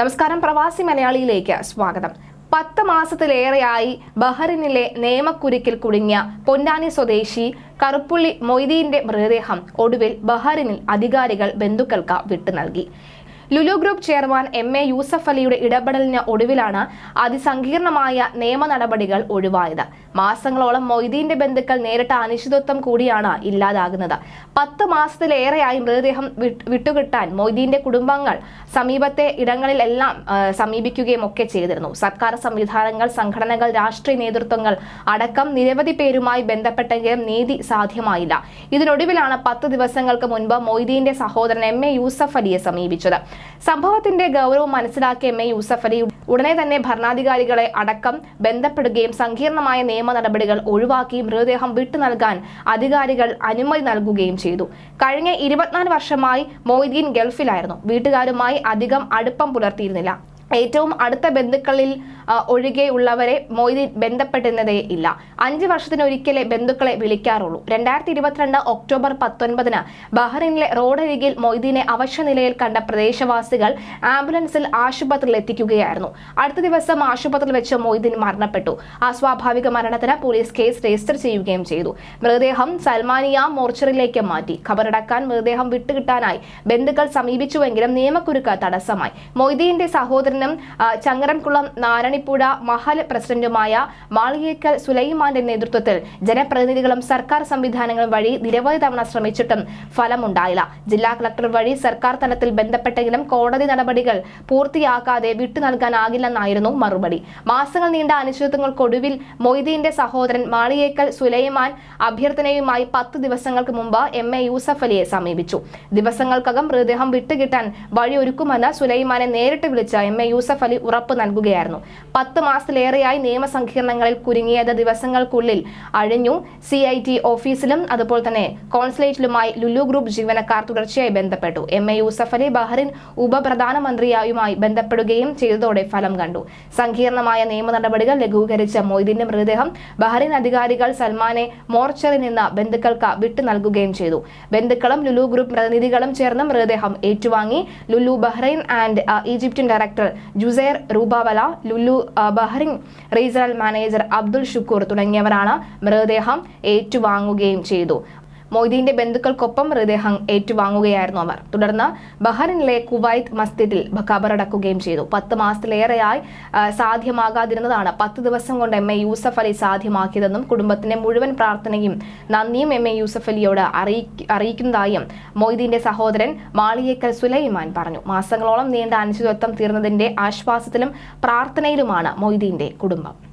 നമസ്കാരം പ്രവാസി മലയാളിയിലേക്ക് സ്വാഗതം. പത്ത് മാസത്തിലേറെയായി ബഹറിനിലെ നേമക്കുരുക്കിൽ കുടുങ്ങിയ പൊന്നാനി സ്വദേശി കറുപ്പുള്ളി മൊയ്തീന്റെ മൃതദേഹം ഒടുവിൽ ബഹറിനിൽ അധികാരികൾ ബന്ധുക്കൾക്ക് വിട്ടു നൽകി. Lulu group chairman M A Yusuff അലിയുടെ ഇടപെടലിന് ഒടുവിലാണ് അതിസങ്കീർണമായ നിയമ നടപടികൾ ഒഴിവായത്. മാസങ്ങളോളം മൊയ്തീന്റെ ബന്ധുക്കൾ നേരിട്ട അനിശ്ചിതത്വം കൂടിയാണ് ഇല്ലാതാകുന്നത്. പത്ത് മാസത്തിലേറെയായി മൃതദേഹം വിട്ട് വിട്ടുകിട്ടാൻ മൊയ്തീന്റെ കുടുംബങ്ങൾ സമീപത്തെ ഇടങ്ങളിലെല്ലാം സമീപിക്കുകയും ഒക്കെ ചെയ്തിരുന്നു. സർക്കാർ സംവിധാനങ്ങൾ സംഘടനകൾ രാഷ്ട്രീയ നേതൃത്വങ്ങൾ അടക്കം നിരവധി പേരുമായി ബന്ധപ്പെട്ടെങ്കിലും നീതി സാധ്യമായില്ല. ഇതിനൊടുവിലാണ് പത്ത് ദിവസങ്ങൾക്ക് മുൻപ് മൊയ്തീന്റെ സഹോദരൻ എം. എ. യൂസഫ് അലിയെ സമീപിച്ചത്. സംഭവത്തിന്റെ ഗൗരവം മനസ്സിലാക്കിയ എം. എ. യൂസഫ് അലി ഉടനെ തന്നെ ഭരണാധികാരികളെ അടക്കം ബന്ധപ്പെടുകയും സങ്കീർണമായ നിയമ നടപടികൾ ഒഴിവാക്കി മൃതദേഹം വിട്ടു നൽകാൻ അധികാരികൾ അനുമതി നൽകുകയും ചെയ്തു. കഴിഞ്ഞ ഇരുപത്തിനാല് വർഷമായി മൊയ്തീൻ ഗൾഫിലായിരുന്നു. വീട്ടുകാരുമായി അധികം അടുപ്പം പുലർത്തിയിരുന്നില്ല. ഏറ്റവും അടുത്ത ബന്ധുക്കളിൽ ഒഴികെയുള്ളവരെ മൊയ്തീൻ ബന്ധപ്പെടുന്നതേ ഇല്ല. അഞ്ച് വർഷത്തിനൊരിക്കലേ ബന്ധുക്കളെ വിളിക്കാറുള്ളൂ. രണ്ടായിരത്തി ഇരുപത്തിരണ്ട് ഒക്ടോബർ പത്തൊൻപതിന് ബഹ്റിനിലെ റോഡരികിൽ മൊയ്തീനെ അവശനിലയിൽ കണ്ട പ്രദേശവാസികൾ ആംബുലൻസിൽ ആശുപത്രിയിൽ എത്തിക്കുകയായിരുന്നു അടുത്ത ദിവസം ആശുപത്രിയിൽ വെച്ച് മൊയ്തീൻ മരണപ്പെട്ടു. അസ്വാഭാവിക മരണത്തിന് പോലീസ് കേസ് രജിസ്റ്റർ ചെയ്യുകയും ചെയ്തു. മൃതദേഹം സൽമാനിയ മോർച്ചറിയിലേക്ക് മാറ്റി. ഖബറടക്കാൻ മൃതദേഹം വിട്ടുകിട്ടാനായി ബന്ധുക്കൾ സമീപിച്ചുവെങ്കിലും നിയമക്കുരുക്ക് തടസ്സമായി. മൊയ്തീന്റെ സഹോദരനും ആ, ചങ്ങരംകുളം നാരണിപ്പുഴ മഹൽ പ്രസിഡന്റുമായ മാളിയേക്കൽ സുലൈമാന്റെ നേതൃത്വത്തിൽ ജനപ്രതിനിധികളും സർക്കാർ സംവിധാനങ്ങളും വഴി നിരവധി തവണ ശ്രമിച്ചിട്ടും ഫലമുണ്ടായില്ല. ജില്ലാ കളക്ടർ വഴി സർക്കാർ തലത്തിൽ ബന്ധപ്പെട്ടെങ്കിലും കോടതി നടപടികൾ പൂർത്തിയാക്കാതെ വിട്ടു നൽകാനാകില്ലെന്നായിരുന്നു മറുപടി. മാസങ്ങൾ നീണ്ട അനിശ്ചിതത്വങ്ങൾക്കൊടുവിൽ മൊയ്തീന്റെ സഹോദരൻ മാളിയേക്കൽ സുലൈമാൻ അഭ്യർത്ഥനയുമായി പത്ത് ദിവസങ്ങൾക്ക് മുമ്പ് എം. എ. യൂസഫ് അലിയെ സമീപിച്ചു. ദിവസങ്ങൾക്കകം മൃതദേഹം വിട്ടുകിട്ടാൻ വഴിയൊരുക്കുമെന്ന് സുലൈമാനെ നേരിട്ട് വിളിച്ച എം. എ. യൂസഫ് അലി ഉറപ്പ് നൽകുകയായിരുന്നു. പത്ത് മാസത്തിലേറെയായി നിയമസംഘീർണങ്ങളിൽ കുരുങ്ങിയത് ദിവസങ്ങൾക്കുള്ളിൽ അഴിഞ്ഞു. സി ഐ ടി ഓഫീസിലും അതുപോലെ തന്നെ കോൺസുലേറ്റിലുമായി ലുലു ഗ്രൂപ്പ് ജീവനക്കാർ തുടർച്ചയായി ബന്ധപ്പെട്ടു. M A Yusuff Ali Bahrain ഉപപ്രധാനമന്ത്രിയായുമായി ബന്ധപ്പെടുകയും ചെയ്തതോടെ ഫലം കണ്ടു. സങ്കീർണമായ നിയമ നടപടികൾ ലഘൂകരിച്ച മൊയ്തീന്റെ മൃതദേഹം ബഹ്റിൻ അധികാരികൾ സൽമാനെ മോർച്ചറിൽ നിന്ന് ബന്ധുക്കൾക്ക് വിട്ടു നൽകുകയും ചെയ്തു. ബന്ധുക്കളും ലുലു ഗ്രൂപ്പ് പ്രതിനിധികളും ചേർന്ന് മൃതദേഹം ഏറ്റുവാങ്ങി. Lulu Bahrain and Egyptian director Juzer Rupawala Lulu Bahrain regional manager Abdul Shukoor തുടങ്ങിയവരാണ് മൃതദേഹം ഏറ്റുവാങ്ങുകയും ചെയ്തു. മൊയ്തീന്റെ ബന്ധുക്കൾക്കൊപ്പം മൃതദേഹം ഏറ്റുവാങ്ങുകയായിരുന്നു അവർ. തുടർന്ന് ബഹ്റിനിലെ കുവൈത്ത് മസ്ജിദിൽ ഖബറടക്കുകയും ചെയ്തു. പത്ത് മാസത്തിലേറെയായി സാധ്യമാകാതിരുന്നതാണ്. പത്ത് ദിവസം കൊണ്ട് എം. എ. യൂസഫ് അലി സാധ്യമാക്കിയതെന്നും കുടുംബത്തിന്റെ മുഴുവൻ പ്രാർത്ഥനയും നന്ദിയും എം. എ. യൂസഫ് അലിയോട് അറിയിക്കുന്നതായും മൊയ്തീന്റെ സഹോദരൻ മാളിയേക്കൽ സുലൈമാൻ പറഞ്ഞു. മാസങ്ങളോളം നീണ്ട അനിശ്ചിതത്വം തീർന്നതിന്റെ ആശ്വാസത്തിലും പ്രാർത്ഥനയിലുമാണ് മൊയ്തീന്റെ കുടുംബം.